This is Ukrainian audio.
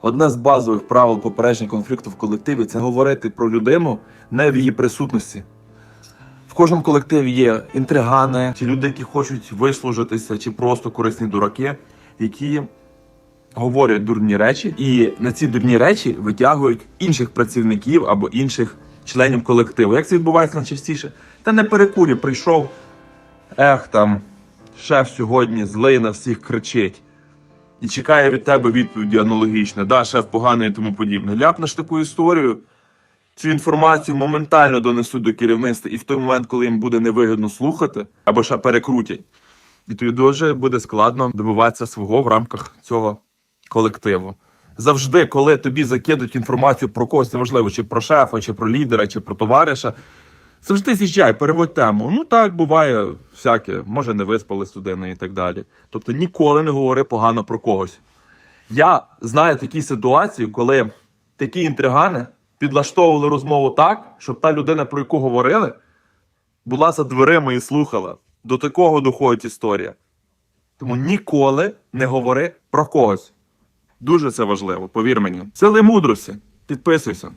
Одне з базових правил попередження конфлікту в колективі це говорити про людину не в її присутності. В кожному колективі є інтригани, чи люди, які хочуть вислужитися, чи просто корисні дураки, які говорять дурні речі, і на ці дурні речі витягують інших працівників або інших членів колективу. Як це відбувається найчастіше? Та на перекурі прийшов, ех там, шеф сьогодні злий на всіх кричить. І чекає від тебе відповіді аналогічно, да, шеф поганий і тому подібне. Ляпнеш таку історію, цю інформацію моментально донесуть до керівництва, і в той момент, коли їм буде невигідно слухати, або ще перекрутять, і тобі дуже буде складно добиватися свого в рамках цього колективу. Завжди, коли тобі закидуть інформацію про когось, неважливо, чи про шефа, чи про лідера, чи про товариша, завжди з'їжджай, переводь тему. Ну так буває всяке, може не виспались людина і так далі. Тобто ніколи не говори погано про когось. Я знаю такі ситуації, коли такі інтригани підлаштовували розмову так, щоб та людина, про яку говорили, була за дверима і слухала. До такого доходить історія. Тому ніколи не говори про когось. Дуже це важливо, повір мені. Сили мудрості. Підписуйся.